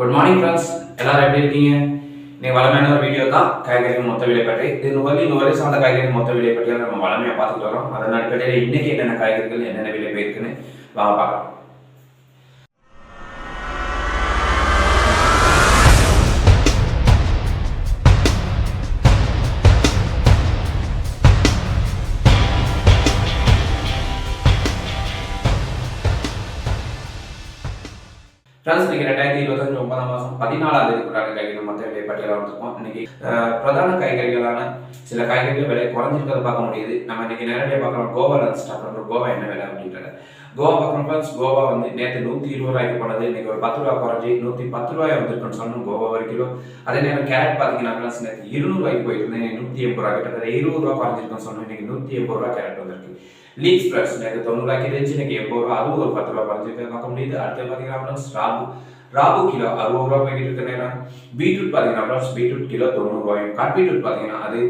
Good morning friends எல்லாரும் எப்படி இருக்கீங்க? இன்னைக்கு வளமையான ஒரு வீடியோ தான். காய்கறி மொத்த விலை பற்றி. இது வரை இந்த வரை சார்ந்த காய்கறி மொத்த விலை பற்றி நம்ம வளமையாக பார்த்துட்டு வரோம். அதன் அடிப்படையில் இன்னைக்கு என்னென்ன காய்கறிகள் என்னென்ன விலை போயிருக்குன்னு வாங்க பார்க்கலாம். ஃப்ரெண்ட்ஸ் இன்னைக்கு ரெண்டாயிரத்தி இருபத்தஞ்சு ஒன்பதாம் மாதம் பதினாலாம் தேதி கூட காய்கறி மொத்த விலை பட்டியலாக வந்துருக்கோம் இன்னைக்கு பிரதான காய்கறிகளான சில காய்கறிகள் விலை குறைஞ்சிருக்கிறத பார்க்க முடியுது. நம்ம இன்னைக்கு நேரடியாக பார்க்கலாம் கோவாவில் ஸ்டார்ட் பண்ணுறோம் கோவா என்ன விலை அப்படின்றத. கோவா பார்க்குறோம் ஃப்ரெண்ட்ஸ் கோவா வந்து நேற்று நூற்றி இருபது ரூபாய்க்கு போனது. இன்னைக்கு ஒரு பத்து ரூபா குறைஞ்சி நூற்றி பத்து ரூபாய் வந்திருக்குன்னு சொன்னோம் கோவா ஒரு கிலோ. அதே நேரம் கேரட் பார்த்தீங்கன்னா ஃப்ரெண்ட்ஸ் நேற்று இருநூறுவாய்க்கு போயிட்டு இருந்தேன். நூற்றி எண்பது ரூபா கிட்டத்தட்ட இருபது ரூபா குறைஞ்சிருக்குன்னு சொன்னோம். இன்னைக்கு நூற்றி எண்பது ரூபா கேரட் வந்திருக்கு. லீக்ஸ் ஃப்ரெஷ் நேற்று தொண்ணூறுவாய்க்கு இருந்துச்சு இன்னைக்கு எண்பது ரூபா அதுவும் ஒரு பத்து ரூபா குறைஞ்சிருக்கு பார்க்க முடியுது அடுத்து பார்த்தீங்கன்னா ஃப்ரெண்ட்ஸ் ராபு கிலோ அறுபது ரூபா போய்கிட்டு இருக்க நேரம் பீட்ரூட் பார்த்தீங்கன்னா பீட்ரூட் கிலோ தொண்ணூறுவாயும் கட் பீட்ரூட் பார்த்தீங்கன்னா அது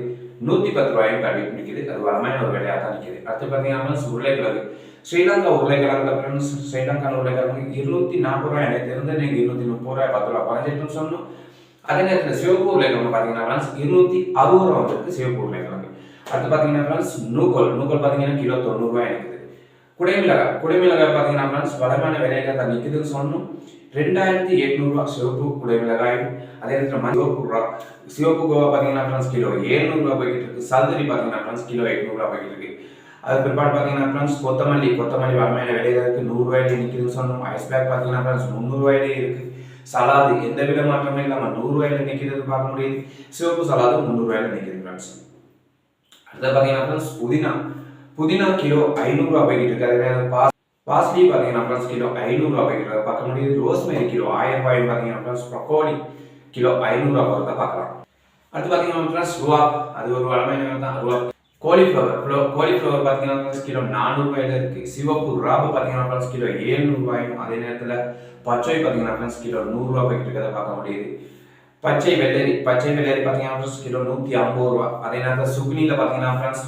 நூற்றி பத்து ரூபாயும் கட் நிற்கிது அது வரமான ஒரு விலையாக தான் நிற்கிது அடுத்து பார்த்தீங்கன்னா உருளைக்கிழங்கு ஸ்ரீலங்கா உருளைக்கிழங்குல ஃப்ரெண்ட்ஸ் ஸ்ரீலங்கா உருளைக்கிழங்கு இருநூத்தி நாற்பது ரூபாய் எனக்கு தெரிஞ்சு இன்னைக்கு இருநூத்தி முப்பது ரூபாய் பத்து ரூபாய் குறைஞ்சிருக்குன்னு சொன்னோம் அதே நேரத்தில் சிவப்பு உருளைக்கிழங்கு பார்த்தீங்கன்னா இருநூத்தி அறுபது ரூபா வந்துருக்கு சிவப்பு உருளைக்கிழங்கு அடுத்து பார்த்தீங்கன்னா ஃப்ரெண்ட்ஸ் நூக்கோல் நூக்கோல் பார்த்தீங்கன்னா கிலோ தொண்ணூறுரூவா இருக்குது குடைமிளகாய் குடைமிளகாய் பார்த்தீங்கன்னா ஃப்ரெண்ட்ஸ் வளமான விலையில தான் நிற்குதுன்னு சொன்னோம் ரெண்டாயிரத்தி எட்நூறுரூவா சிவப்பு குடைமிளகாயும் அதே நேரத்தில் சிவப்பு ரூபா சிவப்பு கோவா பார்த்தீங்கன்னா ஃப்ரெண்ட்ஸ் கிலோ ஏழ்நூறுரூவா போய்கிட்டு இருக்கு. சதுரி பார்த்தீங்கன்னா ஃப்ரெண்ட்ஸ் கிலோ எட்நூறுரூவா போய்கிட்டு இருக்கு. அது பிற்பாடு பார்த்தீங்கன்னா ஃப்ரெண்ட்ஸ் கொத்தமல்லி கொத்தமல்லி வளமையான விலையில இருக்கு நூறுரூவாயிலே நிற்குதுன்னு சொன்னோம் ஐஸ் பேக் பார்த்தீங்கன்னா ஃப்ரெண்ட்ஸ் முந்நூறுரூவாயிலே இருக்கு. சலாது எந்த வித மாற்றமே இல்லாமல் நூறுரூவாயில நிற்கிறது பார்க்க முடியுது. சிவப்பு சலாது முந்நூறுரூவாயில நிற்கிறது ஃப்ரெண்ட்ஸ் அடுத்து பார்த்தீங்கன்னா ஃப்ரெண்ட்ஸ் புதினா. புதினா கிலோ ஐநூறுரூவா போய்கிட்டு இருக்கு. அதே நேரம் பாஸ் பாஸ்லி பார்த்தீங்கன்னா ஃப்ரெண்ட்ஸ் கிலோ ஐநூறுரூவா போய்கிட்டு இருக்கு. பார்க்க முடியுது ரோஸ்மேரி கிலோ ஆயிரம் ரூபாய் பார்த்தீங்கன்னா ஃப்ரெண்ட்ஸ் ப்ரொக்கோலி கிலோ ஐநூறுரூவா போகிறத பார்க்கலாம். அடுத்து பார்த்தீங்கன்னா ஃப்ரெண்ட்ஸ் ருவா அது ஒரு வளமையான தான் ருவா கோலிஃப்ளவர் ஃப்ளோ கோலிஃப்ளவர் பார்த்தீங்கன்னா ஃப்ரெண்ட்ஸ் கிலோ நானூறுபாயில இருக்கு. சிவப்பு ராபு பார்த்தீங்கன்னா ஃப்ரெண்ட்ஸ் கிலோ ஏழ்நூறுபாயும் அதே நேரத்தில் பச்சை பார்த்தீங்கன்னா ஃப்ரெண்ட்ஸ் கிலோ நூறுரூவா போய்கிட்டு இருக்கிறத பார்க்க முடியுது. பச்சை வெள்ளரி பச்சை வெள்ளரி பார்த்தீங்கன்னா ஃப்ரெண்ட்ஸ் கிலோ நூற்றி ஐம்பது ரூபா. அதே நேரத்தில் சுக்னியில் பார்த்தீங்கன்னா ஃப்ரெண்ட்ஸ்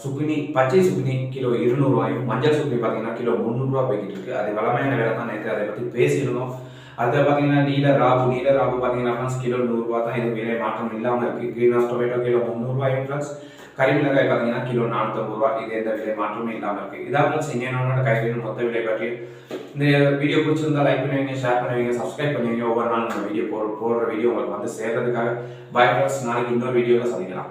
சுக்னி பச்சை சுக்னி கிலோ இருநூறுவாயும் மஞ்சள் சுக்னி பார்த்தீங்கன்னா கிலோ முந்நூறுரூவா போய்கிட்டு இருக்குது அது வளமையான விலை தான் நேற்று அதை பற்றி பேசியிருந்தோம். அடுத்து பார்த்தீங்கன்னா நீல ராபு நீல ராபு பார்த்தீங்கன்னா ஃப்ரெண்ட்ஸ் கிலோ நூறுரூவா தான் இது விலை மாற்றம் இல்லாமல் இருக்குது க்ரீன் ஹவுஸ் டொமேட்டோ கிலோ முந்நூறுரூவாயும் ஃப்ரெண்ட்ஸ் கறிமிளகாய் பார்த்தீங்கன்னா கிலோ நானூற்றம்பது ரூபா. இது எந்த விலை மாற்றமே இல்லாமல் இருக்குது இதான் ஃப்ரெண்ட்ஸ் இங்கே காய்கறி மொத்த விலை பற்றி இந்த வீடியோ பிடிச்சிருந்தா லைக் பண்ணுவீங்க ஷேர் பண்ணுவீங்க சப்ஸ்கிரைப் பண்ணுவீங்க. ஒவ்வொரு நாள் நம்ம வீடியோ போடுற போடுற வீடியோ உங்களுக்கு வந்து சேர்றதுக்காக பை நாளைக்கு இன்னொரு வீடியோவில் சந்திக்கலாம்.